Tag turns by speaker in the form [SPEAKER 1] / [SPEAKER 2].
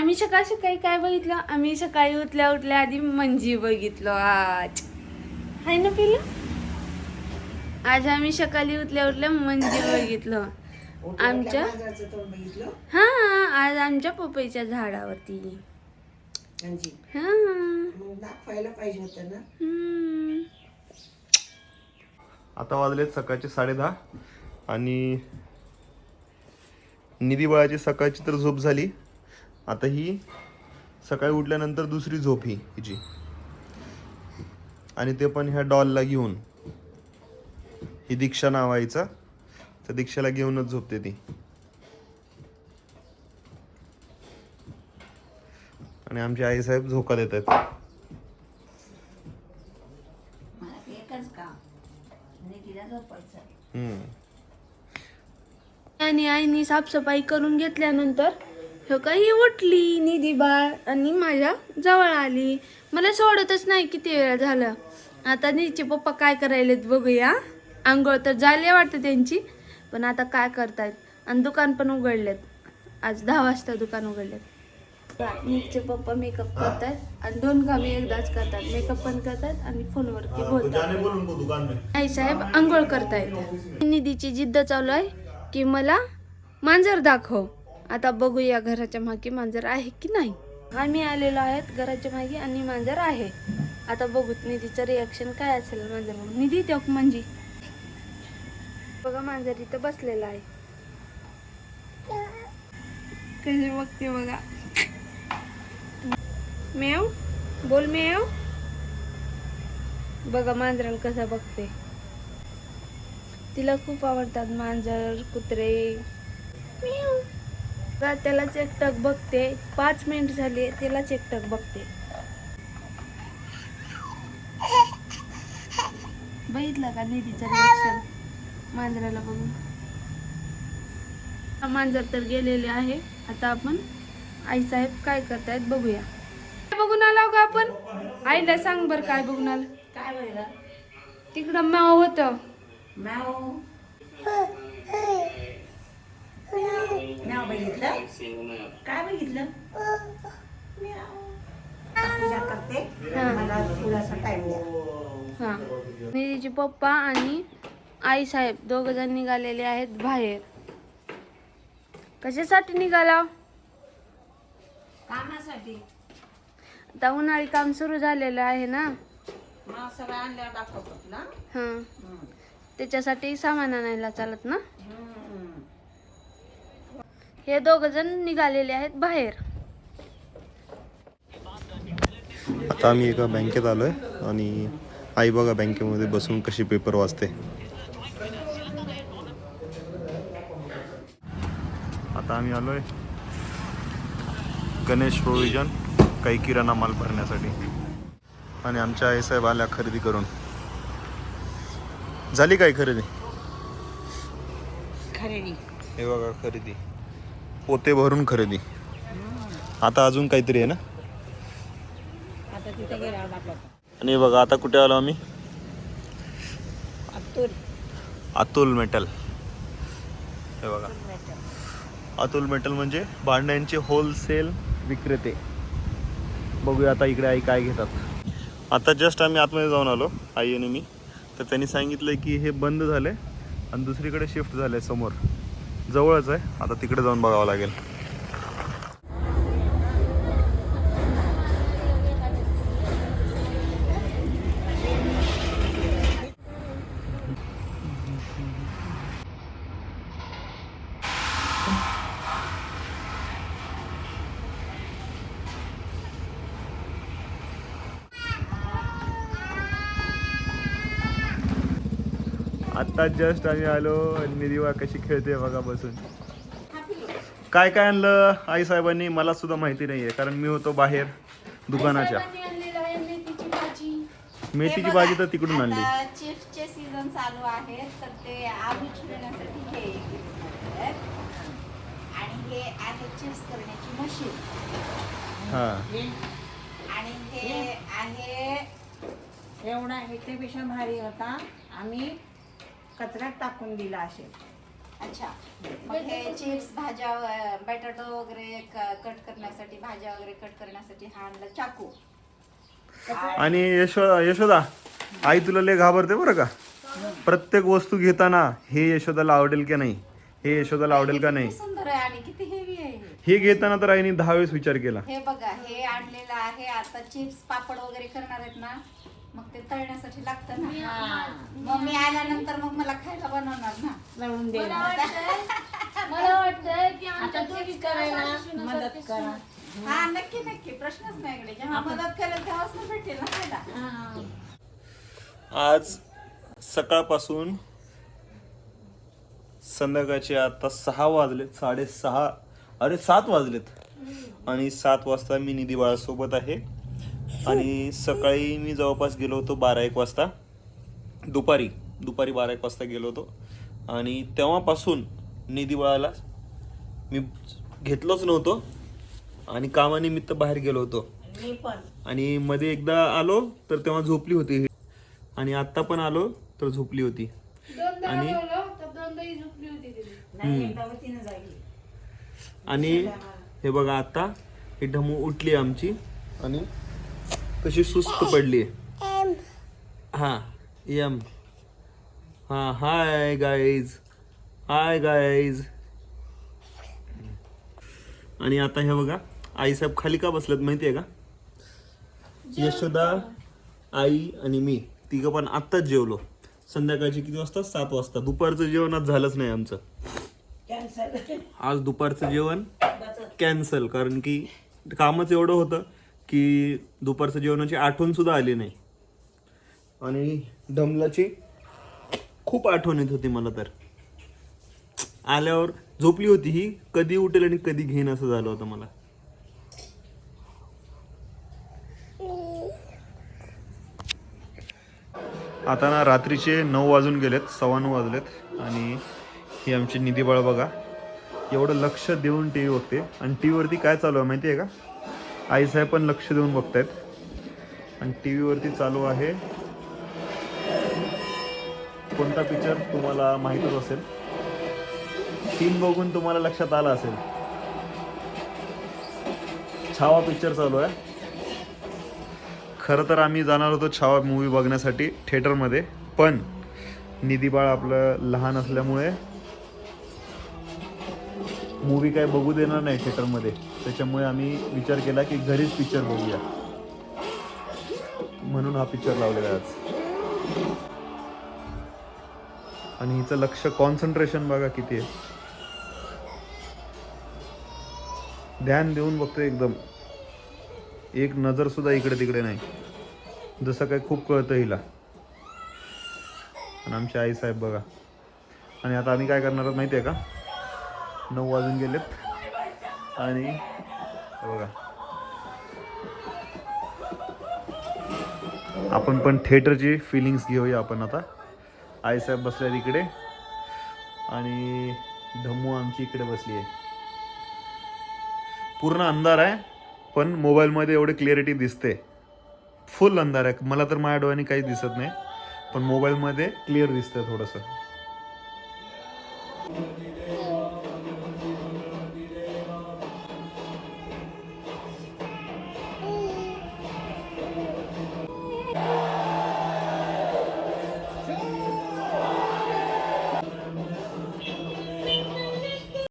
[SPEAKER 1] आम्ही सकाळ सकाळी काय बघितलं? आम्ही सकाळी उठल्या उठल्या आधी मंजी बघितलो. आज. हाय ना पिलं आज आम्ही सकाळी उठल्या उठल्या मंजी बघितलं. आमच्या हा आज आमच्या पपईच्या झाडावरती. हा.
[SPEAKER 2] पाहिजे ना.
[SPEAKER 3] आता वाजलेत सकाळचे साडेदहा आणि निधी बाळाची सकाळची तर झोप झाली. आता ही सकाळी उठल्यानंतर दुसरी झोप ही हिची. आणि ते पण ह्या डॉलला घेऊन. ही दीक्षा नावायचा त्या दीक्षाला घेऊनच झोपते ती. आणि आमचे आईसाहेब झोका देत आहेत.
[SPEAKER 2] मला ते एकच काम तिला झोपायचं.
[SPEAKER 3] हम्म.
[SPEAKER 1] आणि आईनी साफसफाई करून घेतल्यानंतर हो काही उठली निधी बाळ आणि माझ्या जवळ आली. मला सोडतच नाही किती वेळ झालं. आता निधीचे पप्पा काय करायलेत बघूया. आंघोळ तर झाली वाटतं त्यांची पण आता काय करतायत? आणि दुकान पण उघडलेत. आज दहा वाजता दुकान उघडलेत. निधीचे पप्पा मेकअप करतायत आणि दोन कामे एकदाच करतात. मेकअप पण करतात आणि फोनवरती बोलतात. आई साहेब आंघोळ करतायत. निधीची जिद्द चालू आहे की मला मांजर दाखव. आता बघूया घराच्या मागे मांजर आहे की नाही. आम्ही आलेलो आहेत घराच्या मागे आणि मांजर आहे. आता बघू निधीचं रिॲक्शन काय असेल मांजर निधी त्या म्हणजे बघा मांजर इथं बसलेला आहे. कशी बघते बघा. मेव? बोल मेव. बघा मांजराला कसा बघते. तिला खूप आवडतात मांजर कुत्रे. बघा, त्यालाच एकटक बघते. पाच मिनिट झाली त्यालाच एकटक बघते. बघितलं का निधीचं रिॲक्शन मांजराला बघून. हा मांजर तर गेलेले आहे. आता आपण आईसाहेब काय करतायत बघूया. काय बघून आलो का आपण? आईला सांग बर काय बघून आलं.
[SPEAKER 2] काय व्हायला
[SPEAKER 1] तिकडं माव होतं.
[SPEAKER 2] मॅव मॅव बघितलं? काय बघितलं? म्याव. पूजा करते. मला थोडासा टाइम द्या.
[SPEAKER 1] निधीचे पप्पा आणि आई साहेब दोघ जण निघालेले आहेत बाहेर. कशासाठी निघाला?
[SPEAKER 2] कामासाठी.
[SPEAKER 1] आता उन्हाळी काम सुरू झालेलं आहे ना?
[SPEAKER 2] सगळं आणल्यावर दाखवतो तुला
[SPEAKER 1] हा. त्याच्यासाठी सामान आणायला चालत ना? हे दोघ जण निघालेले आहेत बाहेर.
[SPEAKER 3] आता आम्ही एका बँकेत आलोय आणि आई बघा बँकेमध्ये बसून कशी पेपर वाचते. आता आम्ही आलोय गणेश प्रोव्हिजन काही किराणा माल भरण्यासाठी. आणि आमच्या आईसाहेब आल्या खरेदी करून. झाली काय खरेदी?
[SPEAKER 2] खरेदी.
[SPEAKER 3] हे बघा खरेदी. पोते भरून खरेदी. आता अजून काहीतरी आहे ना? आणि बघा आता कुठे आलो आम्ही?
[SPEAKER 2] अतुल.
[SPEAKER 3] अतुल मेटल. हे बघा. अतुल मेटल. म्हणजे भांड्यांचे होलसेल विक्रेते. बघूया आता इकडे आई काय घेतात. आता जस्ट आम्ही आतमध्ये जाऊन आलो आई आणि मी. तर त्यांनी सांगितलं की हे बंद झाले आणि दुसरीकडे शिफ्ट झाले समोर. जवळच आहे. आता तिकडे जाऊन बघावं लागेल. आता जस्ट आम्ही आलो आणि निधिवा कशी खेळते बघा बसून. काय काय आणलं आई साहेबांनी? मला सुद्धा माहिती नाहीये कारण मी होतो बाहेर दुकानाच्या. मेथीची भाजी. तर तिकडून आणली.
[SPEAKER 4] चिप्सचे सीझन चालू आहेत तर ते आलू चिरण्यासाठी हे घेतलेलं आहे. आणि हे आहे चिप्स करण्याची मशीन
[SPEAKER 3] हा.
[SPEAKER 4] आणि हे आहे
[SPEAKER 2] एवढा ह्याच्यापेक्षा भारी होता. आम्ही कचऱ्यात टाकून दिला असेल.
[SPEAKER 4] अच्छा. मग हे चिप्स भाज्या बटाटो वगैरे कट करण्यासाठी भाज्या वगैरे कट करण्यासाठी हा आणला. चाकू.
[SPEAKER 3] आणि यशो यशोदा आई तुला लय घाबरते बरं का? प्रत्येक वस्तू घेताना हे यशोदाला आवडेल का नाही? हे यशोदाला आवडेल का नाही?
[SPEAKER 4] किती सुंदर आहे आणि किती हेवी आहे हे.
[SPEAKER 3] हे घेताना तर आईने दहा वेळेस विचार केला.
[SPEAKER 4] हे बघा हे आणलेलं आहे. आता चिप्स पापड वगैरे करणार आहेत ना? मग ते तळण्यासाठी लागतं ना. मग मी आल्यानंतर मग मला खायला बनवणार ना.
[SPEAKER 2] लावून दे.
[SPEAKER 1] मला की आमच्या करायला
[SPEAKER 2] मदत करा.
[SPEAKER 4] हा नक्की नक्की. प्रश्नच नाही इकडे. जेव्हा मदत केलं तेव्हाच ना भेटेल ना खायला
[SPEAKER 3] आज सकाळपासून संध्याकाळचे आता सहा वाजलेत साडेसहा अरे सात वाजलेत. आणि सात वाजता मी निधी बाळासोबत आहे. आणि सकाळी मी जवळपास गेलो होतो बारा एक वाजता. दुपारी दुपारी बारा एक वाजता गेलो होतो. आणि तेव्हापासून निधी बाळाला मी घेतलोच नव्हतो. आणि कामानिमित्त बाहेर गेलो होतो.
[SPEAKER 2] मी पण.
[SPEAKER 3] आणि मध्ये एकदा आलो तर तेव्हा झोपली होती. आणि आत्ता पण आलो तर झोपली होती.
[SPEAKER 1] दोनदा
[SPEAKER 3] आणि- आणि हे बघा आता ही ढमू उठली आमची. आणि कशी सुस्त पडली? हा यम हा हाय गाईज हाय गाईज आणि आता हे बघा आईसाहेब खाली का बसलेत माहितीये का? यशोदा आई आणि मी तिघं पण आत्ताच जेवलो. संध्याकाळची किती वाजता? सात वाजता. दुपारचं जेवण आज झालंच नाही आमचं. आज दुपारचं जेवण कॅन्सल कारण की कामच एवढं होतं. की दुपारचं जेवणाची आठवण सुद्धा आली नाही. आणि डमलाची खूप आठवण येत होती मला तर. आल्यावर झोपली होती ही कधी उठेल आणि कधी घेईन असं झालं होतं मला. आता ना रात्रीचे नऊ वाजून गेलेत सव्वा नऊ वाजलेत आणि ही आमची निधी बाळ बघा. एवढं लक्ष देऊन टी व्ही बघते. आणि टी व्हीवरती काय चालू आहे माहिती आहे का? आईसाहेब पण लक्ष देऊन बघतायत. आणि टी व्हीवरती चालू आहे. कोणता पिक्चर तुम्हाला माहीतच असेल. सीन बघून तुम्हाला लक्षात आलं असेल. छावा पिक्चर चालू आहे. खरं तर आम्ही जाणार होतो छावा मूवी बघण्यासाठी थिएटरमध्ये पण निधी बाळ आपलं लहान असल्यामुळे मूवी काय बघू देणार नाही थिएटरमध्ये त्याच्यामुळे आम्ही विचार केला की घरीच पिक्चर बघूया. म्हणून हा पिक्चर लावलेला आहे आज. आणि हिचं लक्ष कॉन्सन्ट्रेशन बघा किती आहे. ध्यान देऊन बघतो एकदम. एक नजर सुद्धा इकडे तिकडे नाही. जसं काय खूप कळतं हिला. आणि आमचे आई साहेब बघा. आणि आता आम्ही काय करणार आहोत माहिती आहे का? नऊ वाजून गेलेत. आणि बघा. आपण पण थिएटरची फिलिंग्स घेऊया आपण आता. आईसाहेब बसल्या इकडे. आणि धम्मू आमची इकडे बसली आहे. पूर्ण अंधार आहे पण मोबाईलमध्ये एवढी क्लिअरिटी दिसते. फुल अंधार आहे. मला तर माझ्या डोळ्याने काही दिसत नाही पण मोबाईलमध्ये क्लिअर दिसतंय थोडंसं.